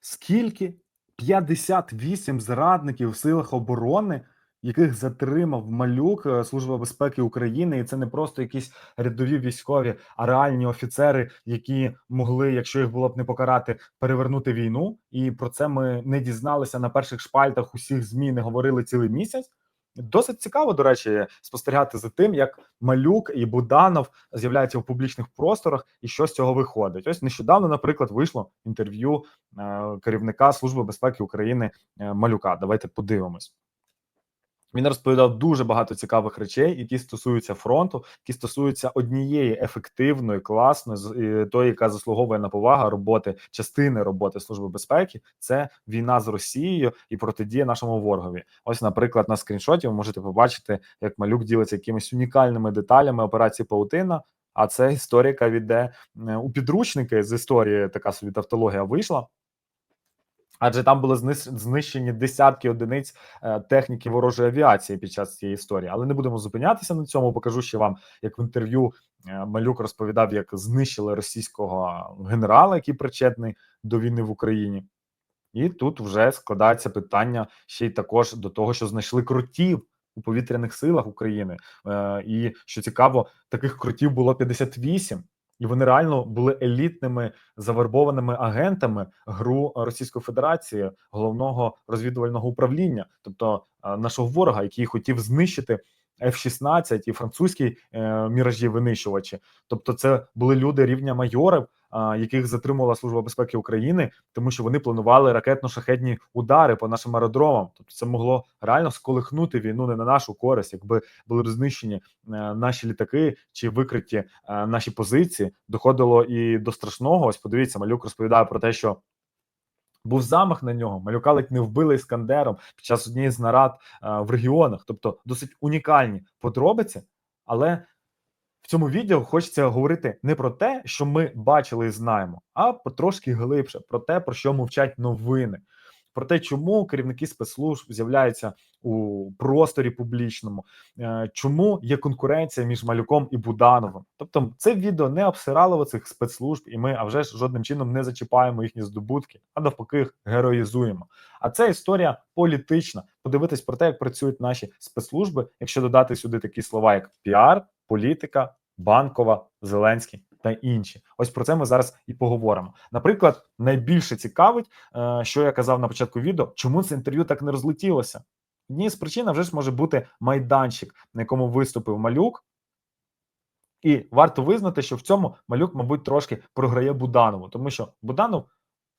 Скільки 58 зрадників в силах оборони, яких затримав малюк е, Служба безпеки України, і це не просто якісь рядові військові, а реальні офіцери, які могли, якщо їх було б не покарати, перевернути війну. І про це ми не дізналися на перших шпальтах. Усіх змі не говорили цілий місяць. Досить цікаво, до речі, спостерігати за тим, як Малюк і Буданов з'являються в публічних просторах, і що з цього виходить. Ось нещодавно, наприклад, вийшло інтерв'ю е, керівника Служби безпеки України е, Малюка. Давайте подивимось. Він розповідав дуже багато цікавих речей, які стосуються фронту, які стосуються однієї ефективної, класної з- тої, яка заслуговує на повагу роботи частини роботи служби безпеки. Це війна з Росією і протидія нашому ворогові. Ось, наприклад, на скріншоті ви можете побачити, як малюк ділиться якимись унікальними деталями операції Паутина. А це історія, яка віде е, у підручники з історії. Така собі тавтологія вийшла. Адже там були знищені десятки одиниць е, техніки ворожої авіації під час цієї історії. Але не будемо зупинятися на цьому. Покажу ще вам, як в інтерв'ю е, Малюк розповідав, як знищили російського генерала, який причетний до війни в Україні. І тут вже складається питання ще й також до того, що знайшли крутів у повітряних силах України. Е, і що цікаво, таких крутів було 58. І вони реально були елітними завербованими агентами ГРУ Російської Федерації, головного розвідувального управління, тобто е, нашого ворога, який хотів знищити F-16 і французькі е, міражі винищувачі. Тобто, це були люди рівня майорів, яких затримувала Служба безпеки України, тому що вони планували ракетно-шахетні удари по нашим аеродромам. Тобто, це могло реально сколихнути війну не на нашу користь, якби були знищені е, наші літаки чи викриті е, наші позиції. Доходило і до страшного. Ось подивіться, малюк розповідає про те, що. Був замах на нього, малюка ледь не вбили іскандером під час однієї з нарад е, в регіонах, тобто досить унікальні подробиці, але цьому відео хочеться говорити не про те, що ми бачили і знаємо, а трошки глибше, про те, про що мовчать новини, про те, чому керівники спецслужб з'являються у просторі публічному, е, чому є конкуренція між Малюком і Будановим. Тобто, це відео не обсирало цих спецслужб, і ми а вже ж жодним чином не зачіпаємо їхні здобутки, а навпаки, їх героїзуємо. А це історія політична. Подивитись про те, як працюють наші спецслужби, якщо додати сюди такі слова, як піар, політика, банкова, Зеленський та інші. Ось про це ми зараз і поговоримо. Наприклад, найбільше цікавить, е, що я казав на початку відео, чому це інтерв'ю так не розлетілося. Однією з причин вже ж може бути майданчик, на якому виступив малюк. І варто визнати, що в цьому малюк, мабуть, трошки програє Буданову, тому що Буданов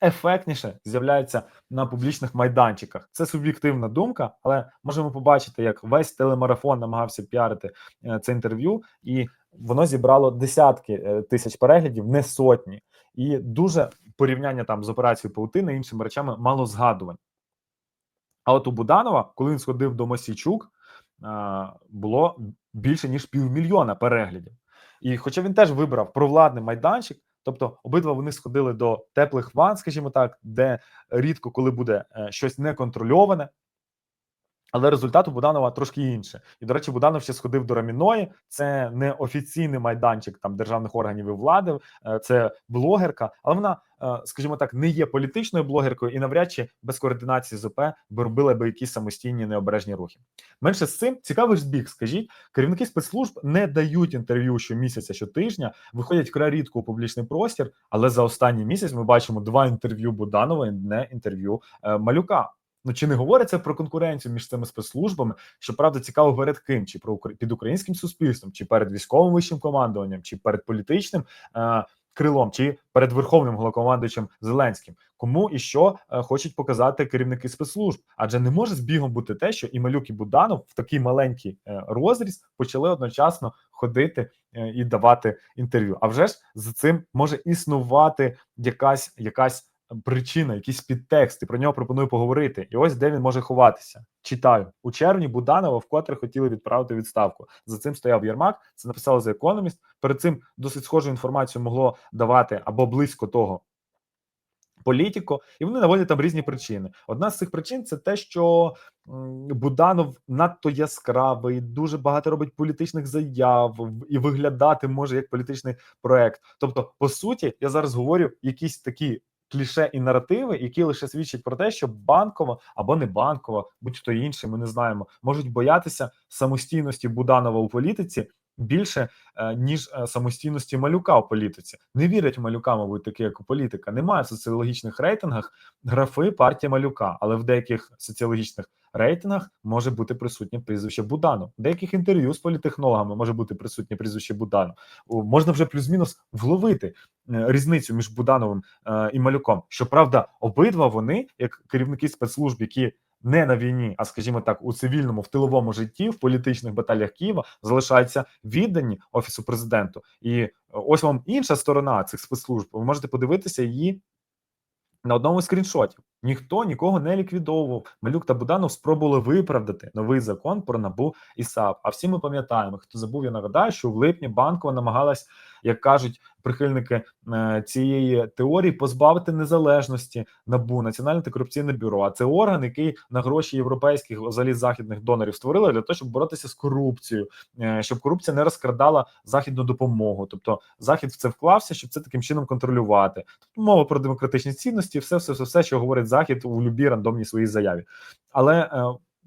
ефектніше з'являється на публічних майданчиках. Це суб'єктивна думка, але можемо побачити, як весь телемарафон намагався піарити е, це інтерв'ю, і воно зібрало десятки е, тисяч переглядів, не сотні. І дуже порівняння там з операцією Паутини іншими речами мало згадувань. А от у Буданова, коли він сходив до Мосійчук, було більше ніж півмільйона переглядів. І хоча він теж вибрав провладний майданчик, тобто обидва вони сходили до теплих ван, скажімо так, де рідко коли буде е, щось неконтрольоване. Але результат у Буданова трошки інше. І, до речі, Буданов ще сходив до Раміної. Це не офіційний майданчик там державних органів і влади, е, це блогерка, але вона, е, скажімо так, не є політичною блогеркою і навряд чи без координації з ОП би робила би якісь самостійні необережні рухи. Менше з цим цікавий збіг. Скажіть, керівники спецслужб не дають інтерв'ю щомісяця, щотижня, виходять край рідко у публічний простір. Але за останній місяць ми бачимо два інтерв'ю Буданова і не інтерв'ю е, Малюка. Ну чи не говориться про конкуренцію між цими спецслужбами? Що правда цікаво перед ким, чи про під українським суспільством, чи перед військовим вищим командуванням, чи перед політичним е, крилом, чи перед верховним головнокомандуючим Зеленським? Кому і що е, хочуть показати керівники спецслужб? Адже не може збігом бути те, що і Малюк, і Буданов в такий маленький е, розріз почали одночасно ходити е, і давати інтерв'ю. А вже ж за цим може існувати якась якась причина, якісь підтексти. Про нього пропоную поговорити. І ось де він може ховатися. Читаю у червні Буданова вкотре хотіли відправити відставку. За цим стояв Єрмак. Це написали за економіст. Перед цим досить схожу інформацію могло давати або близько того. Політико, і вони наводять там різні причини. Одна з цих причин це те, що Буданов надто яскравий, дуже багато робить політичних заяв і виглядати може як політичний проект. Тобто, по суті, я зараз говорю якісь такі кліше і наративи, які лише свідчать про те, що банкова або не банкова, будь-хто інший, ми не знаємо, можуть боятися самостійності Буданова у політиці більше е, ніж е, самостійності малюка у політиці. Не вірять малюка, мабуть, такі як у політика. Немає в соціологічних рейтингах графи партії малюка, але в деяких соціологічних рейтингах може бути присутнє прізвище Буданов. В деяких інтерв'ю з політехнологами може бути присутнє прізвище Буданов. О, Можна вже плюс-мінус вловити е, різницю між Будановим і малюком. Щоправда, обидва вони, як керівники спецслужб, які не на війні, а скажімо так, у цивільному в тиловому житті, в політичних баталіях Києва залишаються віддані офісу президенту. І е, ось вам інша сторона цих спецслужб. Ви можете подивитися її на одному з скріншотів. Ніхто нікого не ліквідовував. Малюк та Буданов спробували виправдати новий закон про набу і САП. А всі ми пам'ятаємо, хто забув, я нагадаю, що в липні банкова намагалась, як кажуть прихильники е, цієї теорії, позбавити незалежності набу Національне антикорупційне бюро. А це орган, який на гроші європейських взагалі західних донорів створили для того, щоб боротися з корупцією, е, щоб корупція не розкрадала західну допомогу. Тобто захід в це вклався, щоб це таким чином контролювати. Тобто мова про демократичні цінності, все, все, все, все, що говорить захід у любій рандомній своїй заяві. Але е,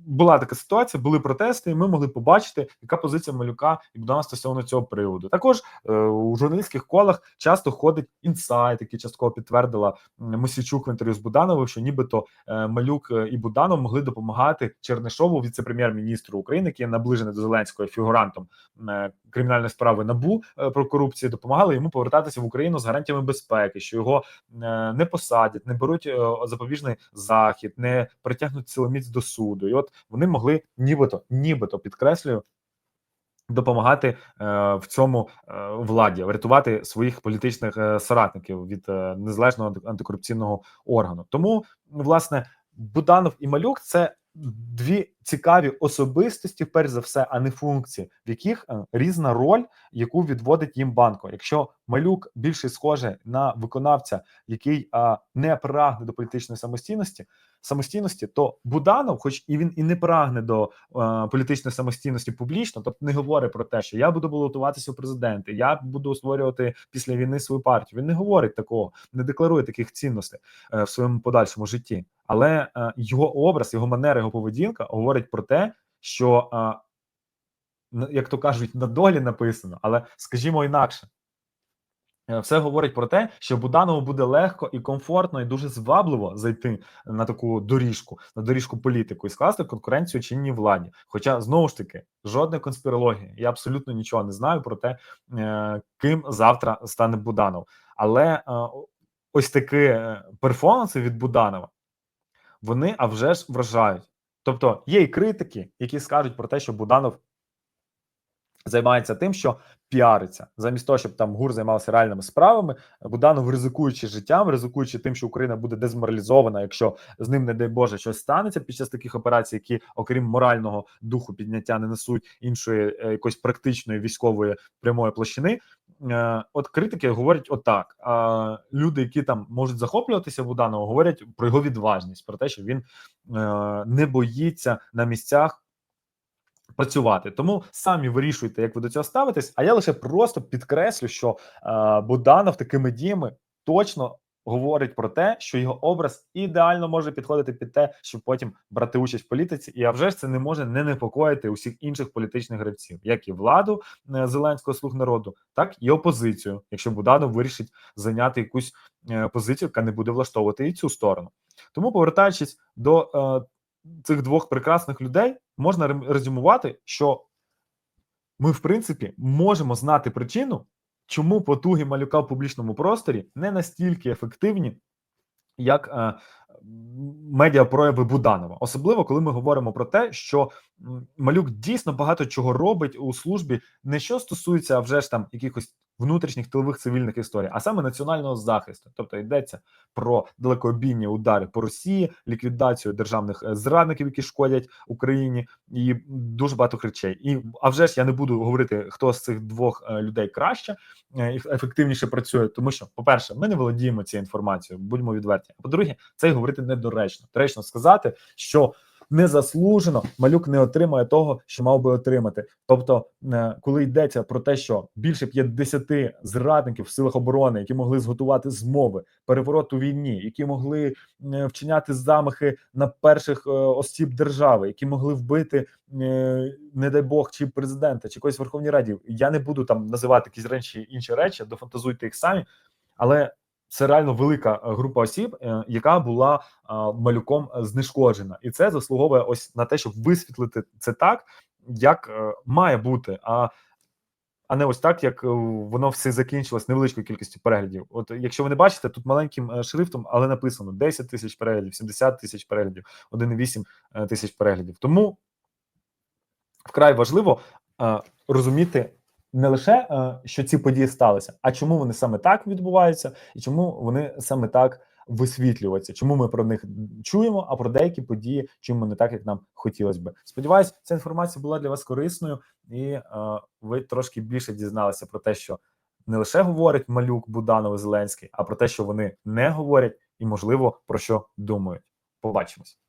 була така ситуація, були протести, і ми могли побачити, яка позиція малюка і Богдана стосовно цього приводу. Також е, у журналістських колах часто ходить інсайт, який частково підтвердила Мосійчук в інтерв'ю з Будановим, що нібито е, малюк е, і Буданов могли допомагати Чернишову, віце-прем'єр-міністру України, який є наближений до Зеленського фігурантом е, кримінальної справи набу е, про корупцію, допомагали йому повертатися в Україну з гарантіями безпеки, що його е, не посадять, не беруть е, запобіжний захід, не притягнуть силоміць до суду. І от вони могли нібито, нібито підкреслюю. Допомагати е, в цьому е, владі, врятувати своїх політичних е, соратників від е, незалежного антикорупційного органу. Тому, власне, Буданов і Малюк це дві цікаві особистості, перш за все, а не функції, в яких е, різна роль, яку відводить їм банко. Якщо Малюк більше схоже на виконавця, який а, не прагне до політичної самостійності, самостійності, то Буданов, хоч і він і не прагне до е, політичної самостійності публічно, тобто не говорить про те, що я буду балотуватися у президенти, я буду створювати після війни свою партію. Він не говорить такого, не декларує таких цінностей е, в своєму подальшому житті. Але е, його образ, його манера, його поведінка говорить про те, що як то кажуть, на долі написано, але скажімо інакше. Е, Все говорить про те, що Буданову буде легко і комфортно, і дуже звабливо зайти на таку доріжку, на доріжку політику і скласти конкуренцію чинній владі. Хоча знову ж таки жодної конспірології, я абсолютно нічого не знаю про те, е, ким завтра стане Буданов. Але е, ось такі перформанси від Буданова вони а вже ж вражають. Тобто є і критики, які скажуть про те, що Буданов займається тим, що піариться, замість того, щоб там ГУР займався реальними справами. Буданов, ризикуючи життям, ризикуючи тим, що Україна буде дезморалізована, якщо з ним, не дай Боже, щось станеться під час таких операцій, які, окрім морального духу підняття, не несуть іншої е, якоїсь практичної військової прямої площини. Е, От критики говорять отак: а люди, які там можуть захоплюватися Буданова, говорять про його відважність, про те, що він е, не боїться на місцях працювати. Тому самі вирішуйте, як ви до цього ставитесь. А я лише просто підкреслю, що е, Буданов такими діями точно говорить про те, що його образ ідеально може підходити під те, щоб потім брати участь в політиці, і а вже ж це не може не непокоїти усіх інших політичних гравців, як і владу е, Зеленського слуг народу, так і опозицію, якщо Буданов вирішить зайняти якусь е, позицію, яка не буде влаштовувати і цю сторону. Тому, повертаючись до е, цих двох прекрасних людей, можна резюмувати, що ми, в принципі, можемо знати причину, чому потуги малюка в публічному просторі не настільки ефективні, як е, медіапрояви Буданова, особливо коли ми говоримо про те, що малюк дійсно багато чого робить у службі, не що стосується а вже ж там якихось внутрішніх тилових цивільних історій, а саме національного захисту. Тобто йдеться про далекобійні удари по Росії, ліквідацію державних е, зрадників, які шкодять Україні, і дуже багато речей. І а вже ж я не буду говорити, хто з цих двох е, людей краще е, і ефективніше працює, тому що, по-перше, ми не володіємо цією інформацією, будьмо відверті. А по-друге, це й говорити недоречно. Доречно сказати, що незаслужено малюк не отримує того, що мав би отримати. Тобто, е, коли йдеться про те, що більше 50 зрадників в силах оборони, які могли зготувати змови, переворот у війні, які могли е, вчиняти замахи на перших е, осіб держави, які могли вбити, не дай Бог, чи президента, чи когось в Верховній Раді. Я не буду там називати якісь інші інші речі, дофантазуйте їх самі, але це реально велика е, група осіб, е, яка була е, малюком знешкоджена, і це заслуговує ось на те, щоб висвітлити це так, як має бути. А а не ось так, як воно все закінчилось невеличкою кількістю переглядів. От якщо ви не бачите, тут маленьким шрифтом, але написано 10 тисяч переглядів, 70 тисяч переглядів, 1,8 е, тисяч переглядів. Тому вкрай важливо розуміти не лише е, що ці події сталися, а чому вони саме так відбуваються, і чому вони саме так висвітлюються. Чому ми про них чуємо, а про деякі події чому не так, як нам хотілося би. Сподіваюсь, ця інформація була для вас корисною, і е, ви трошки більше дізналися про те, що не лише говорить малюк Буданов і Зеленський, а про те, що вони не говорять, і можливо про що думають. Побачимось.